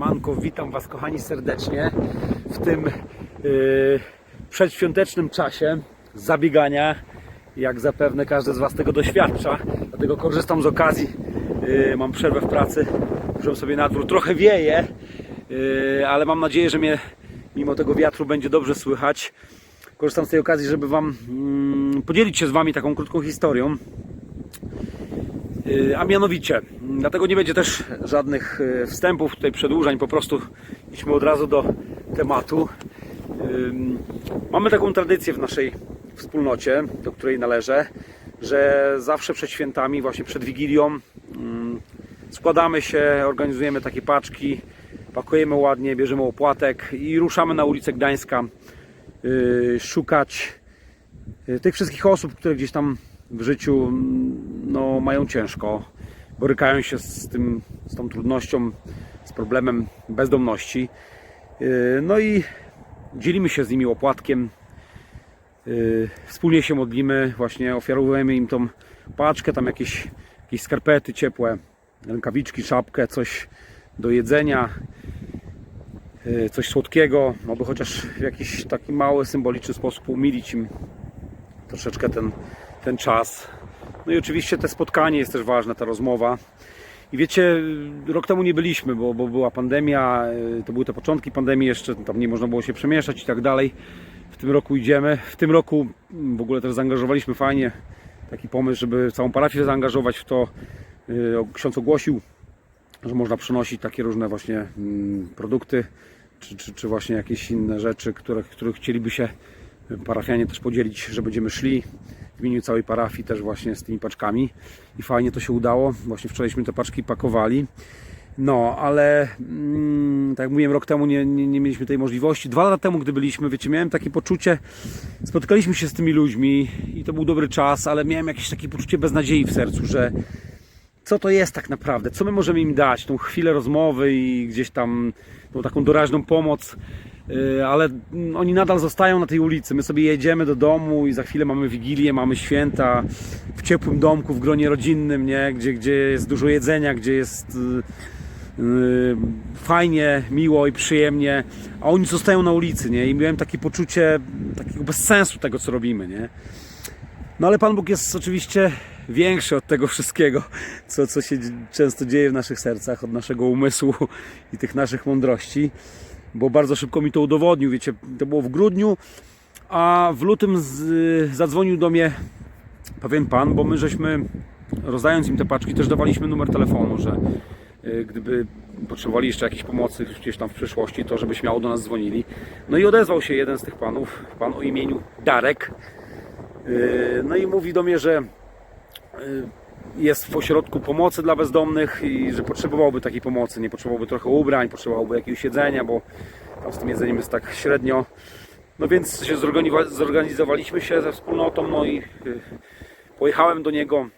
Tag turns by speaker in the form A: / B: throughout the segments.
A: Siemanko, witam Was kochani serdecznie w tym yy, przedświątecznym czasie zabiegania. Jak zapewne każdy z Was tego doświadcza, dlatego korzystam z okazji. Yy, mam przerwę w pracy, wyszedłem sobie na dwór. Trochę wieje, yy, ale mam nadzieję, że mnie mimo tego wiatru będzie dobrze słychać. Korzystam z tej okazji, żeby Wam mm, podzielić się z Wami taką krótką historią. Yy, A mianowicie, dlatego nie będzie też żadnych yy, wstępów, tutaj przedłużań, po prostu idźmy od razu do tematu. Mamy taką tradycję w naszej wspólnocie, do której należę, że zawsze przed świętami, właśnie przed Wigilią, składamy się, organizujemy takie paczki, pakujemy ładnie, bierzemy opłatek i ruszamy na ulicę Gdańska yy, szukać y, tych wszystkich osób, które gdzieś tam w życiu no, mają ciężko, borykają się z, tym, z tą trudnością, z problemem bezdomności. Y, No i dzielimy się z nimi opłatkiem, y, wspólnie się modlimy, właśnie ofiarowujemy im tą paczkę, tam jakieś, jakieś skarpety ciepłe, rękawiczki, czapkę, coś do jedzenia, y, coś słodkiego, aby chociaż w jakiś taki mały, symboliczny sposób umilić im troszeczkę ten, ten czas. No i oczywiście te spotkanie jest też ważne, ta rozmowa. I wiecie, rok temu nie byliśmy, bo, bo była pandemia, y, to były te początki pandemii jeszcze, tam nie można było się przemieszczać i tak dalej. W tym roku idziemy. W tym roku w ogóle też zaangażowaliśmy fajnie taki pomysł, żeby całą parafię zaangażować w to. Y, Ksiądz ogłosił, że można przynosić takie różne właśnie mm, produkty, czy, czy, czy właśnie jakieś inne rzeczy, które, których chcieliby się parafianie też podzielić, że będziemy szli w imieniu całej parafii też właśnie z tymi paczkami i fajnie to się udało. Właśnie wczorajśmy te paczki pakowali. No, ale mm, tak jak mówiłem, rok temu nie, nie, nie mieliśmy tej możliwości. Dwa lata temu, gdy byliśmy, wiecie, miałem takie poczucie, spotkaliśmy się z tymi ludźmi i to był dobry czas, ale miałem jakieś takie poczucie beznadziei w sercu, że co to jest tak naprawdę, co my możemy im dać, tą chwilę rozmowy i gdzieś tam tą taką doraźną pomoc, ale mm, oni nadal zostają na tej ulicy. My sobie jedziemy do domu i za chwilę mamy wigilię, mamy święta w ciepłym domku, w gronie rodzinnym, nie? Gdzie, gdzie jest dużo jedzenia, gdzie jest yy, yy, fajnie, miło i przyjemnie, a oni zostają na ulicy, nie? I miałem takie poczucie takiego bezsensu tego, co robimy, nie? No ale Pan Bóg jest oczywiście większy od tego wszystkiego, co, co się często dzieje w naszych sercach, od naszego umysłu i tych naszych mądrości, bo bardzo szybko mi to udowodnił. Wiecie, to było w grudniu, a w lutym z, zadzwonił do mnie pewien pan, bo my żeśmy rozdając im te paczki też dawaliśmy numer telefonu, że y, gdyby potrzebowali jeszcze jakiejś pomocy gdzieś tam w przyszłości, to żeby śmiało do nas dzwonili. No i odezwał się jeden z tych panów, pan o imieniu Darek. Yy, No i mówi do mnie, że yy, jest w ośrodku pomocy dla bezdomnych i że potrzebowałby takiej pomocy. Nie potrzebowałby trochę ubrań, potrzebowałby jakiegoś jedzenia, bo tam z tym jedzeniem jest tak średnio. No więc się zorganizowaliśmy się ze wspólnotą, no i yy, pojechałem do niego.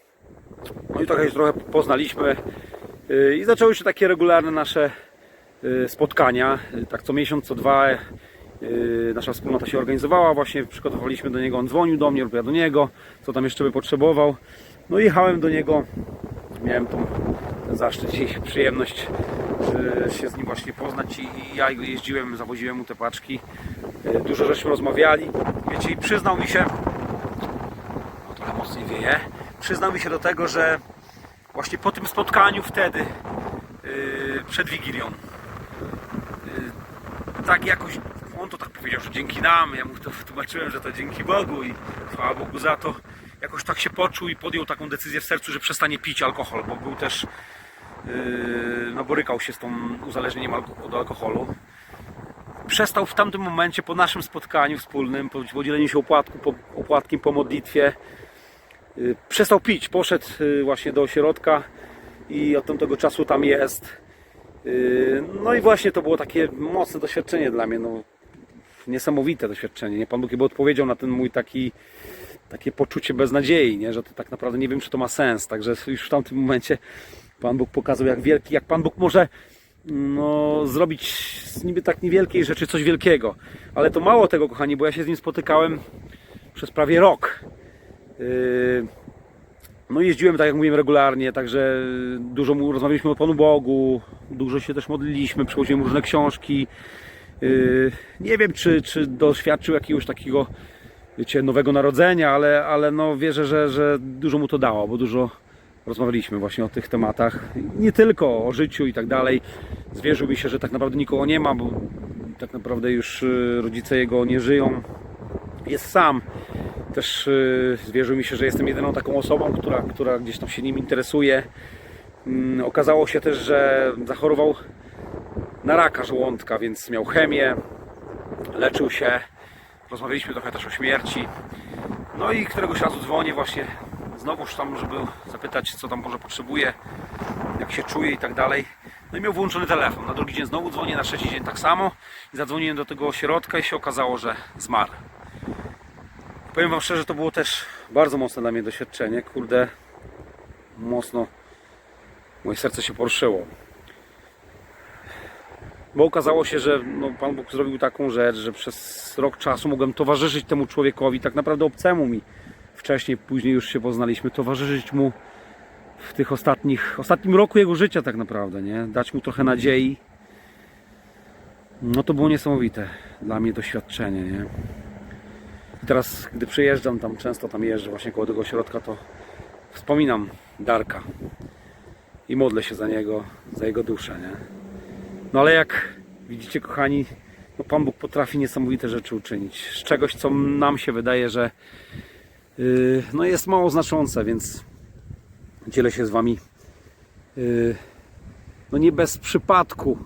A: No i trochę się trochę poznaliśmy yy, i zaczęły się takie regularne nasze yy, spotkania. Tak co miesiąc, co dwa nasza wspólnota się organizowała, właśnie przygotowaliśmy do niego, on dzwonił do mnie lub ja do niego, co tam jeszcze by potrzebował. No i jechałem do niego, miałem tą, zaszczyt i przyjemność yy, się z nim właśnie poznać i, ja jeździłem, zawoziłem mu te paczki. Yy, Dużo żeśmy rozmawiali, wiecie, i przyznał mi się, no trochę mocniej wieje, przyznał mi się do tego, że właśnie po tym spotkaniu wtedy, yy, przed Wigilią, tak jakoś, on to tak powiedział, że dzięki nam, ja mu to tłumaczyłem, że to dzięki Bogu i chwała Bogu za to. Jakoś tak się poczuł i podjął taką decyzję w sercu, że przestanie pić alkohol, bo był też, yy, no borykał się z tą uzależnieniem od alkoholu. Przestał w tamtym momencie, po naszym spotkaniu wspólnym, po podzieleniu się opłatku, po, opłatkiem po modlitwie, yy, przestał pić, poszedł yy, właśnie do ośrodka i od tamtego czasu tam jest. Yy, No i właśnie to było takie mocne doświadczenie dla mnie, no, niesamowite doświadczenie. Nie? Pan Bóg jakby odpowiedział na ten mój taki, takie poczucie beznadziei, nie? że to tak naprawdę nie wiem, czy to ma sens. Także już w tamtym momencie Pan Bóg pokazał, jak wielki, jak Pan Bóg może no, zrobić z niby tak niewielkiej rzeczy coś wielkiego. Ale to mało tego, kochani, bo ja się z nim spotykałem przez prawie rok. Yy, No jeździłem, tak jak mówiłem, regularnie, także dużo mu rozmawialiśmy o Panu Bogu, dużo się też modliliśmy, przychodziły różne książki. Yy, Nie wiem, czy, czy doświadczył jakiegoś takiego, wiecie, nowego narodzenia, ale, ale no wierzę, że, że dużo mu to dało, bo dużo rozmawialiśmy właśnie o tych tematach. Nie tylko o życiu i tak dalej. Zwierzył mi się, że tak naprawdę nikogo nie ma, bo tak naprawdę już yy, rodzice jego nie żyją. Jest sam. Też yy, zwierzył mi się, że jestem jedyną taką osobą, która, która gdzieś tam się nim interesuje. Mm, Okazało się też, że zachorował na raka żołądka, więc miał chemię, leczył się. Rozmawialiśmy trochę też o śmierci. No i któregoś razu dzwonię właśnie znowuż tam, żeby zapytać, co tam może potrzebuje, jak się czuje i tak dalej. No i miał włączony telefon. Na drugi dzień znowu dzwonię, na trzeci dzień tak samo. I zadzwoniłem do tego ośrodka i się okazało, że zmarł. Powiem Wam szczerze, to było też bardzo mocne dla mnie doświadczenie. Kurde, mocno moje serce się poruszyło. Bo okazało się, że no, Pan Bóg zrobił taką rzecz, że przez rok czasu mogłem towarzyszyć temu człowiekowi, tak naprawdę obcemu mi. Wcześniej, później już się poznaliśmy, towarzyszyć mu w tych ostatnich, ostatnim roku jego życia tak naprawdę, nie? Dać mu trochę nadziei. No to było niesamowite dla mnie doświadczenie, nie? I teraz, gdy przyjeżdżam tam, często tam jeżdżę właśnie koło tego ośrodka, to wspominam Darka i modlę się za niego, za jego duszę, nie? No ale jak widzicie, kochani, no Pan Bóg potrafi niesamowite rzeczy uczynić. Z czegoś, co nam się wydaje, że yy, no jest mało znaczące, więc dzielę się z Wami yy, no nie bez przypadku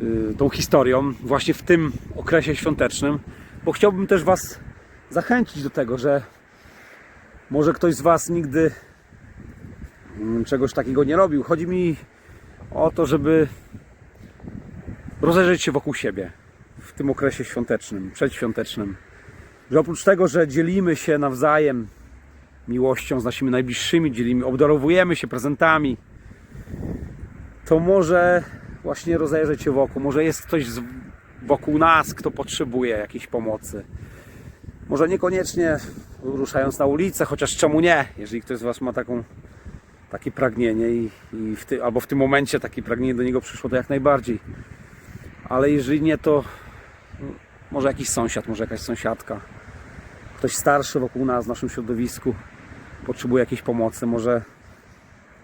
A: yy, tą historią, właśnie w tym okresie świątecznym, bo chciałbym też Was zachęcić do tego, że może ktoś z Was nigdy mm, czegoś takiego nie robił. Chodzi mi o to, żeby rozejrzeć się wokół siebie w tym okresie świątecznym, przedświątecznym. Że oprócz tego, że dzielimy się nawzajem miłością z naszymi najbliższymi, dzielimy, obdarowujemy się prezentami, to może właśnie rozejrzeć się wokół. Może jest ktoś z, wokół nas, kto potrzebuje jakiejś pomocy. Może niekoniecznie ruszając na ulicę, chociaż czemu nie, jeżeli ktoś z Was ma taką, takie pragnienie i, i w ty, albo w tym momencie takie pragnienie do niego przyszło, to jak najbardziej ale jeżeli nie, to może jakiś sąsiad, może jakaś sąsiadka, ktoś starszy wokół nas, w naszym środowisku potrzebuje jakiejś pomocy, może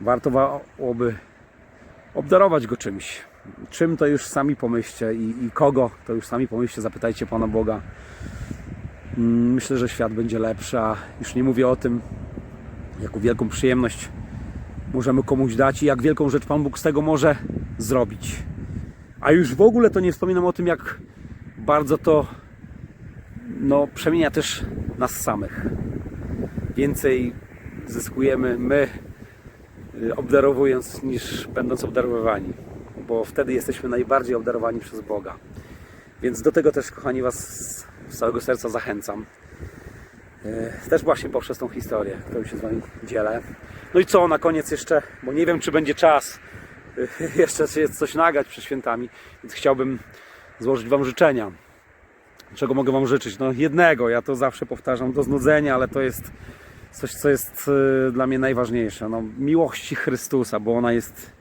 A: warto byłoby obdarować go czymś. Czym to już sami pomyślcie i, i kogo to już sami pomyślcie, zapytajcie Pana Boga. Mm, Myślę, że świat będzie lepszy, a już nie mówię o tym, jaką wielką przyjemność możemy komuś dać i jak wielką rzecz Pan Bóg z tego może zrobić. A już w ogóle to nie wspominam o tym, jak bardzo to no, przemienia też nas samych. Więcej zyskujemy my, y, obdarowując, niż będąc obdarowywani, bo wtedy jesteśmy najbardziej obdarowani przez Boga. Więc do tego też, kochani, Was z całego serca zachęcam. Y, Też właśnie poprzez tą historię, którą się z Wami dzielę. No i co, na koniec jeszcze, bo nie wiem, czy będzie czas jeszcze się coś nagrać przed świętami, więc chciałbym złożyć Wam życzenia. Czego mogę Wam życzyć? No jednego, ja to zawsze powtarzam do znudzenia, ale to jest coś, co jest y, dla mnie najważniejsze. No, miłości Chrystusa, bo ona jest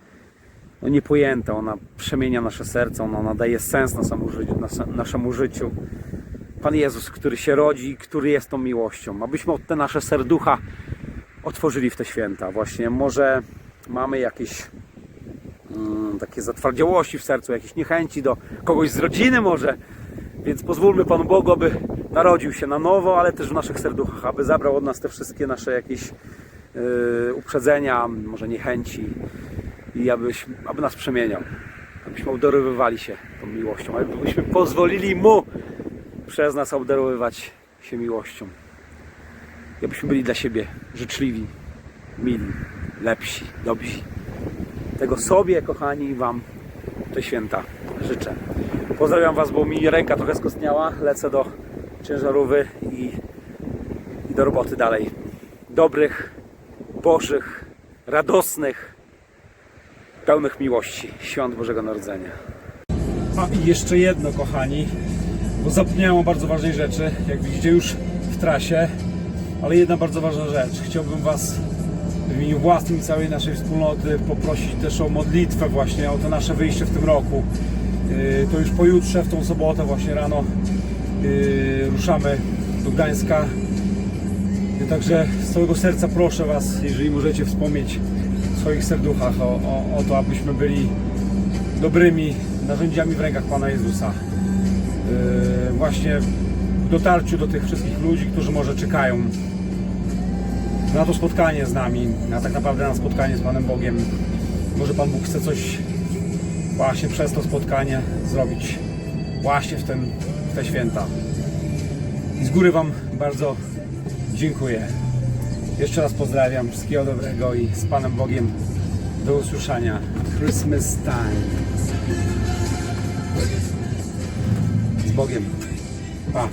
A: no, niepojęta, ona przemienia nasze serce, ona nadaje sens naszemu, ży- nas- naszemu życiu. Pan Jezus, który się rodzi, który jest tą miłością, abyśmy te nasze serducha otworzyli w te święta. Właśnie może mamy jakieś takie zatwardziałości w sercu, jakieś niechęci do kogoś z rodziny może. Więc pozwólmy Panu Bogu, aby narodził się na nowo, ale też w naszych serduchach, aby zabrał od nas te wszystkie nasze jakieś yy, uprzedzenia, może niechęci i abyś, aby nas przemieniał. Abyśmy obdarowywali się tą miłością, abyśmy pozwolili Mu przez nas obdarowywać się miłością. I abyśmy byli dla siebie życzliwi, mili, lepsi, dobrzy. Tego sobie, kochani, i Wam te święta życzę. Pozdrawiam Was, bo mi ręka trochę skostniała. Lecę do ciężarówki i, i do roboty dalej. Dobrych, bożych, radosnych, pełnych miłości świąt Bożego Narodzenia. A i jeszcze jedno, kochani, bo zapomniałem o bardzo ważnej rzeczy, jak widzicie już w trasie, ale jedna bardzo ważna rzecz. Chciałbym Was
B: w imieniu własnym i całej naszej wspólnoty poprosić też o modlitwę właśnie o to nasze wyjście w tym roku. Yy, To już pojutrze, w tą sobotę właśnie rano yy, ruszamy do Gdańska. Yy, Także z całego serca proszę Was, jeżeli możecie wspomnieć w swoich serduchach o, o, o to, abyśmy byli dobrymi narzędziami w rękach Pana Jezusa. Właśnie w dotarciu do tych wszystkich ludzi, którzy może czekają na to spotkanie z nami, a tak naprawdę na spotkanie z Panem Bogiem. Może Pan Bóg chce coś właśnie przez to spotkanie zrobić właśnie w, ten, w te święta. I z góry Wam bardzo dziękuję. Jeszcze raz pozdrawiam, wszystkiego dobrego i z Panem Bogiem do usłyszenia. Christmas time. Z Bogiem. Pa.